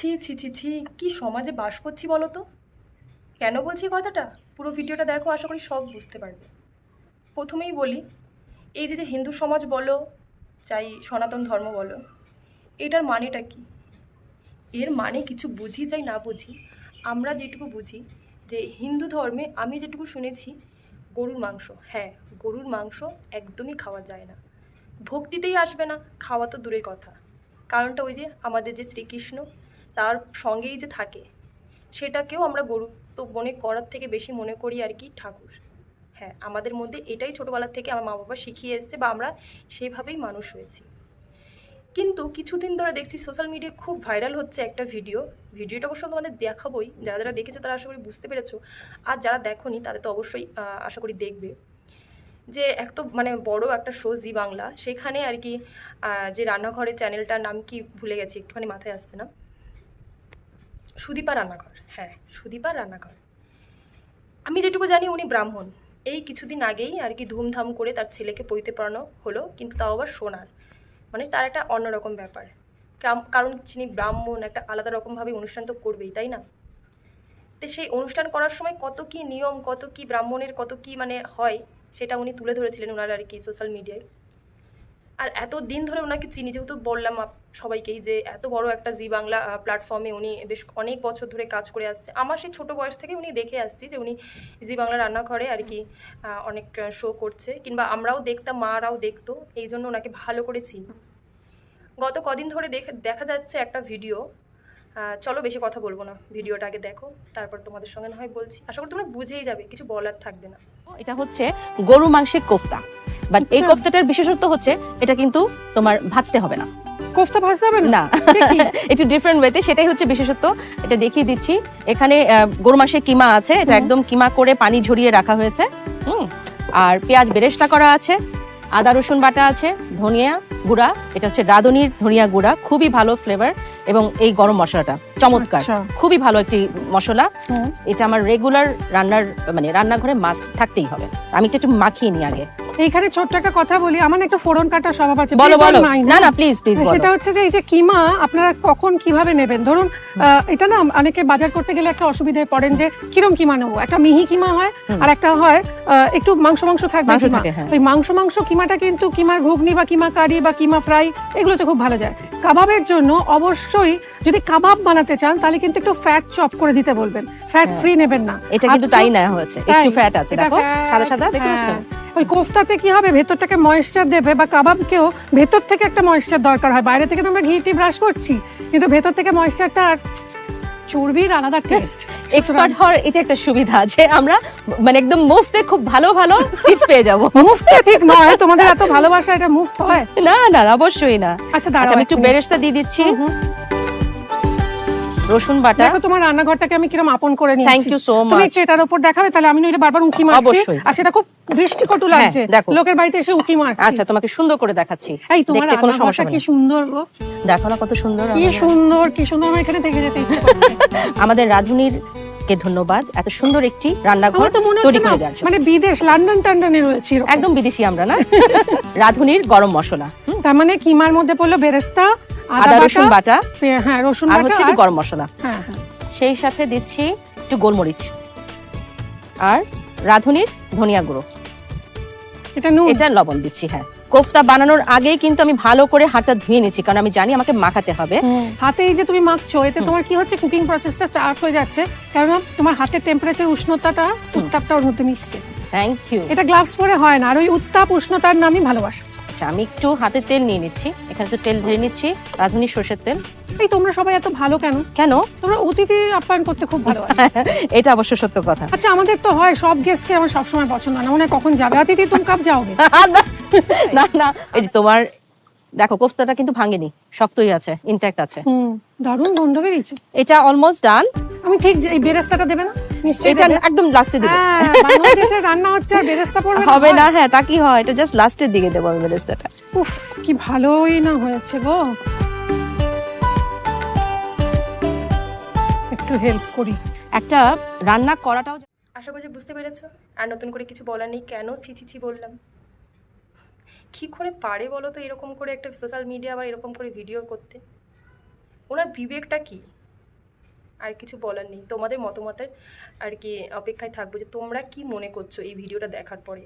ছি ছি ছি ছি, কি সমাজে বাস করছি বলো তো? কেন বলছি কথাটা? পুরো ভিডিওটা দেখো, আশা করি সব বুঝতে পারবে। প্রথমেই বলি, এই যে যে হিন্দু সমাজ বলো, চাই সনাতন ধর্ম বলো, এটার মানেটা কি? এর মানে কিছু বুঝি চাই না বুঝি, আমরা যেটুকু বুঝি যে হিন্দু ধর্মে আমি যেটুকু শুনেছি, গরুর মাংস। হ্যাঁ গরুর মাংস একদমই খাওয়া যায় না। ভক্তিতেই আসবে না, খাওয়া তো দূরের কথা। কারণটা ওই যে আমাদের যে শ্রীকৃষ্ণ তার সঙ্গেই যে থাকে, সেটাকেও আমরা গুরুত্ব মনে করার থেকে বেশি মনে করি আর কি ঠাকুর। হ্যাঁ আমাদের মধ্যে এটাই ছোটোবেলার থেকে আমার মা বাবা শিখিয়ে এসছে বা আমরা সেভাবেই মানুষ হয়েছি। কিন্তু কিছুদিন ধরে দেখছি সোশ্যাল মিডিয়ায় খুব ভাইরাল হচ্ছে একটা ভিডিও ভিডিওটা অবশ্য তোমাদের দেখাবোই। যারা যারা দেখেছ তারা আশা করি বুঝতে পেরেছ। আর যারা দেখোনি তাদের তো অবশ্যই আশা করি দেখবে। যে এক তো মানে বড় একটা শো জি বাংলা, সেখানে আর কি যে রান্নাঘরের চ্যানেলটার নাম কি ভুলে গেছি, একটুখানি মাথায় আসছে না? সুদীপা রান্নাঘর হ্যাঁ সুদীপা রান্নাঘর। আমি যেটুকু জানি উনি ব্রাহ্মণ। এই কিছুদিন আগেই আর কি ধুমধাম করে তার ছেলেকে পইতে পড়ানো হলো, কিন্তু তাও আবার সোনার। মানে তার একটা অন্যরকম ব্যাপার। কারণ- তিনি ব্রাহ্মণ একটা আলাদা রকমভাবে অনুষ্ঠান তো করবেই, তাই না? তো সেই অনুষ্ঠান করার সময় কত কি নিয়ম, কত কি ব্রাহ্মণের কত কি মানে হয়, সেটা উনি তুলে ধরেছিলেন ওনার আর কি সোশ্যাল মিডিয়ায় আর এত দিন ধরে ওনাকে চিনি, যেহেতু বললাম সবাইকেই যে এত বড় একটা জি বাংলা প্ল্যাটফর্মে উনি বেশ অনেক বছর ধরে কাজ করে আসছে। আমার সেই ছোট বয়স থেকে উনি দেখে আসছি যে উনি জি বাংলা রান্নাঘরে আর কি অনেক শো করছে। কিংবা আমরাও দেখতাম, মারাও দেখতো, এই জন্য ওনাকে ভালো করে চিনি। গত কদিন ধরে দেখ- যাচ্ছে একটা ভিডিও চলো বেশি কথা বলব না, ভিডিওটা আগে দেখো, তারপর তোমাদের সঙ্গে না হয় বলছি। আশা করি তোমরা বুঝেই যাবে, কিছু বলার থাকবে না। এটা হচ্ছে গরু মাংসের কোফতা। বাট এই কোফতাটার বিশেষত্ব হচ্ছে এটা কিন্তু তোমার ভাজতে হবে না। কোফতা ভাজতে হবে না? একটু ডিফারেন্ট ওয়েতে সেটাই হচ্ছে বিশেষত্ব। এটা দেখিয়ে দিচ্ছি। এখানে গরু মাংসের কিমা আছে। এটা একদম কিমা করে পানি ঝরিয়ে রাখা হয়েছে। হুম। আর পেঁয়াজ বেরেস্তা করা আছে। আদা রসুন বাটা আছে। ধনিয়া গুঁড়া। এটা হচ্ছে রাঁধুনির ধনিয়া গুঁড়া। খুবই ভালো ফ্লেভার এবং এই গরম মশলাটা চমৎকার। আচ্ছা। খুবই ভালো একটি মশলা। এটা আমার রেগুলার রান্নার মানে রান্নাঘরে মাছ থাকতেই হবে। আমি একটু মাখিয়ে নিই আগে। এইখানে ছোট্ট একটা কথা বলি আমার একটা একটু ফোড়ন কাটা স্বভাব আছে। বলো বলো। না? না প্লিজ প্লিজ সেটা হচ্ছে যে এই যে কিমা আপনারা কখন কীভাবে নেবেন? ধরুন এটা না অনেকে বাজার করতে গেলে একটা অসুবিধায় পড়েন যে কিরম কিমা নেব? একটা মিহি কিমা হয় আর একটা হয় একটু মাংস মাংস থাকবে হ্যাঁ। ওই মাংস মাংস কিমাটা কিন্তু কিমার ঘুগনি বা কিমা কারি বা কিমা ফ্রাই এগুলোতে খুব ভালো যায়। কাবাবের জন্য অবশ্যই যদি কাবাব বানাতে চান তাহলে কিন্তু একটু ফ্যাট চপ করে দিতে বলবেন। ফ্যাট ফ্রি নেবেন না। এটা কিন্তু তাই চপ- না হয়েছে। একটু ফ্যাট আছে দেখো। সাদা সাদা দেখতে পাচ্ছ? হ্যাঁ। ওই কোফতাতে কি হবে? ভেতরটাকে ময়েশ্চার দেবে বা কাবাবকেও ভেতর থেকে একটা ময়েশ্চার দরকার হয়। বাইরে থেকে তো আমরা ঘি টি ব্রাশ করছি কিন্তু ভেতর থেকে ময়েশ্চারটা আর চর্বির আলাদা টেস্ট এক্সপার্ট হওয়ার এটা একটা সুবিধা আছে। আমরা মানে একদম মুফতে খুব ভালো ভালো টিপস পেয়ে যাব। মুফতে ঠিক নয় তোমাদের এত ভালোবাসা এটা মুফত হয়? না না অবশ্যই না। আচ্ছা আচ্ছা দাঁড়াও আমি একটু এক বেরেস্তা দিয়ে দিচ্ছি। রসুন বাটা। দেখো তোমার রান্নাঘরটাকে আমি কিরম আপন করে নিয়েছি। Thank you so তুমি much. একটু এটার উপর দেখাবে তাহলে আমি নইলে বারবার উঁকি মারছি। আর সেটা খুব দৃষ্টিকটু লাগছে। হ্যাঁ, লোকের বাড়িতে এসে উঁকি মারছি। আচ্ছা তোমাকে সুন্দর করে দেখাচ্ছি। এই তোমার দেখতে কোনো সমস্যা কি সুন্দর গো। দেখো না কত সুন্দর কি সুন্দর কি সুন্দর আমার এখানে থেকে যেতে ইচ্ছে আমাদের রাধুনির কে ধন্যবাদ এত সুন্দর একটি রান্নাঘর মনে তৈরি করে দেওয়ার মানে বিদেশ লন্ডন টন্ডনে রয়েছে একদম বিদেশি আমরা না? রাধুনির গরম মশলা। তার মানে কিমার মধ্যে পড়ল বেরেস্তা আদা রসুন বাটা হ্যাঁ রসুন আর হচ্ছে একটু গরম মশলা। হ্যাঁ হ্যাঁ। সেই সাথে দিচ্ছি একটু গোলমরিচ আর রাধুনির ধনিয়া গুঁড়ো। এটা নুন? এটা লবণ দিচ্ছি হ্যাঁ। কোফতা বানানোর আগেই কিন্তু আমি ভালো করে হাতটা ধুয়ে নিচ্ছি কারণ আমি জানি আমাকে মাখাতে হবে। হাতে এই যে তুমি মাখছো এতে তোমার কি হচ্ছে? কুকিং প্রসেসটা স্টার্ট হয়ে যাচ্ছে কারণ তোমার হাতের টেম্পারেচার উষ্ণতাটা উত্তাপটা ওর মধ্যে মিশছে থ্যাংক ইউ এটা গ্লাভস পরে হয় না আর ওই উত্তাপ উষ্ণতার নামই ভালোবাসা। আচ্ছা আমি একটু হাতে তেল নিয়ে নিচ্ছি। এখানে তো তেল ধরে নিচ্ছি রাধুনি সর্ষের তেল। এই তোমরা সবাই এত ভালো কেন? কেন? তোমরা অতিথি আপ্যায়ন করতে খুব ভালো এটা অবশ্য সত্য কথা। আচ্ছা আমাদের তো হয় সব গেস্টকে আমার সবসময় পছন্দ না। মনে কখন যাবে? অতিথি তুমি কাপ যাওগে না না এই যে তোমার দেখো কোফতাটা কিন্তু ভাঙেনি শক্তই আছে ইনট্যাক্ট আছে। হুম দারুণ গন্ধ বেরিয়েছে। এটা অলমোস্ট ডান আমি ঠিক এই বেরেস্তাটা দেবে না? এটা একদম লাস্টে দেবো। হ্যাঁ, বাংলাদেশে রান্না হচ্ছে আর বেরেস্তা পড়বে হবে না হ্যাঁ তা কি হয়? এটা জাস্ট লাস্টের দিকে দেবো আমি বেরেস্তাটা। উফ কি ভালোই না হয়েছে গো। একটু হেল্প করি। একটা রান্না করাটাও আশা করছি বুঝতে পেরেছ। আর নতুন করে কিছু বলার নেই কেন ছি বললাম। কি করে পারে বলো তো এরকম করে একটা সোশ্যাল মিডিয়া আবার এরকম করে ভিডিও করতে? ওনার বিবেকটা কি? আর কিছু বলার নেই। তোমাদের মতামতের আর কি অপেক্ষায় থাকব যে তোমরা কি মনে করছ এই ভিডিওটা দেখার পরে?